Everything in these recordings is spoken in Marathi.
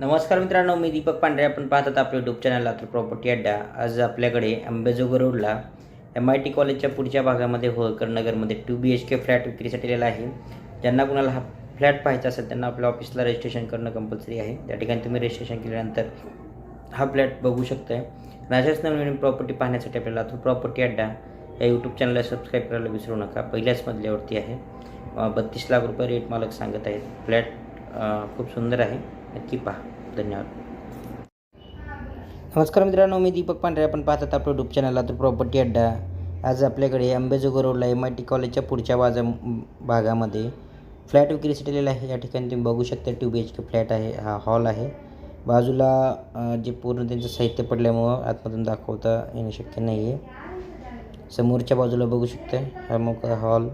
नमस्कार मित्रांनो मी दीपक पांढरे. आपण पाहतात आपल्या यूट्यूब चॅनल लातूर प्रॉपर्टी अड्डा आज आपल्याकडे अंबेजोगर रोडला एम आय टी कॉलेजच्या पुढच्या भागामध्ये होळकर नगरमध्ये two B H K flat विक्रीसाठी आलेला आहे. ज्यांना कुणाला हा फ्लॅट पाहायचा असेल त्यांना आपल्या ऑफिसला रजिस्ट्रेशन करणं कंपल्सरी आहे. त्या ठिकाणी तुम्ही रजिस्ट्रेशन केल्यानंतर हा फ्लॅट बघू शकताय. आणि अशाच नवीन प्रॉपर्टी पाहण्यासाठी आपल्याला लातूर प्रॉपर्टी अड्डा या यूट्यूब चॅनलला सबस्क्राईब करायला विसरू नका. पहिल्याच मजल्यावरती आहे. बत्तीस लाख रुपये रेट मालक सांगत आहेत. फ्लॅट खूप सुंदर आहे. नक्की पहा. धन्यवाद. नमस्कार मित्रांनो मी दीपक पांढरे. आपण पाहतात आपलं यूट्यूब चॅनल तर प्रॉपर्टी अड्डा. आज आपल्याकडे अंबेजोगाई रोडला एम आय टी कॉलेजच्या पुढच्या बाजा भागामध्ये फ्लॅट विक्रीसाठी दिलेला आहे. या ठिकाणी तुम्ही बघू शकता two B H K flat आहे. हा हॉल आहे. बाजूला जे पूर्ण त्यांचं साहित्य पडल्यामुळं आतमधून दाखवता येणं शक्य नाही आहे समोरच्या बाजूला बघू शकता. हा मोकळा हॉल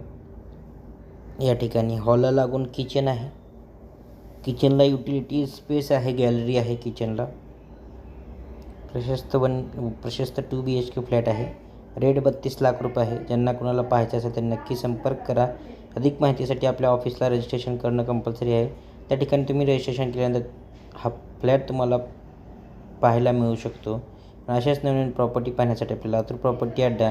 या ठिकाणी हॉलला लागून किचन आहे. किचनला युटिलिटी स्पेस आहे गॅलरी आहे किचनला. प्रशस्त वन प्रशस्त two B H K flat आहे. रेट बत्तीस लाख रुपये आहे. ज्यांना कुणाला पाहायचं असेल तर नक्की संपर्क करा. अधिक माहितीसाठी आपल्या ऑफिसला रजिस्ट्रेशन करणं कंपल्सरी आहे. त्या ठिकाणी तुम्ही रजिस्ट्रेशन केल्यानंतर हा फ्लॅट तुम्हाला पाहायला मिळू शकतो. अशाच नवीन प्रॉपर्टी पाहण्यासाठी आपल्याला लातूर प्रॉपर्टी अड्डा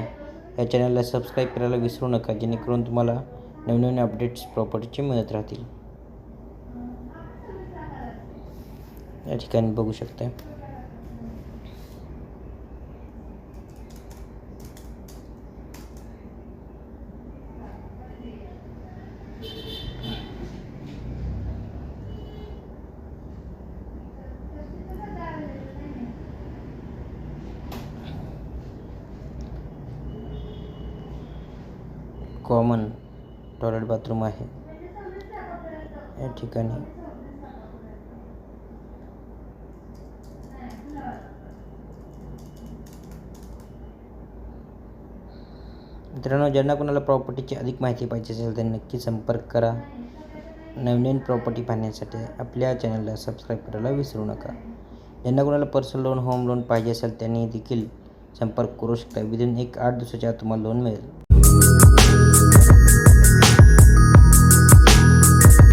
या चॅनलला सबस्क्राईब करायला विसरू नका. जेणेकरून तुम्हाला नवीन नवीन अपडेट्स प्रॉपर्टीचे मिळत राहतील. या ठिकाणी बघू शकता कॉमन टॉयलेट बाथरूम आहे. या ठिकाणी मित्रांनो ज्यांना कोणाला प्रॉपर्टीची अधिक माहिती पाहिजे असेल तर नक्की संपर्क करा. नवनवीन प्रॉपर्टी पाहण्यासाठी आपल्या चॅनलला सबस्क्राईब करायला विसरू नका. ज्यांना कोणाला पर्सनल लोन होम लोन पाहिजे असेल त्यांनी देखील संपर्क करू शकता. विदिन एक आठ दिवसाच्या आत तुम्हाला लोन मिळेल.